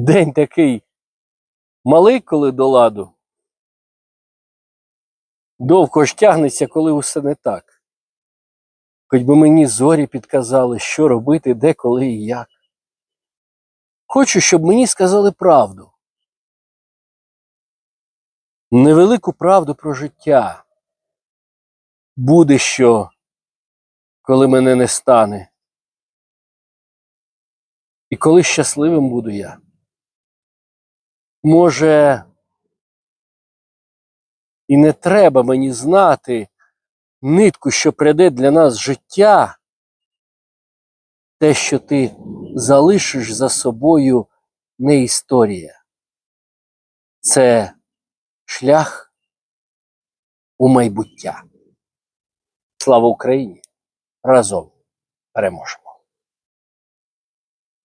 День такий малий, коли до ладу. Довго ж тягнеться, коли усе не так. Хоч би мені зорі підказали, що робити, де, коли і як. Хочу, щоб мені сказали правду. Невелику правду про життя. Буде що, коли мене не стане. І коли щасливим буду я. Може, і не треба мені знати нитку, що прийде для нас життя, те, що ти залишиш за собою, не історія. Це шлях у майбуття. Слава Україні! Разом переможемо!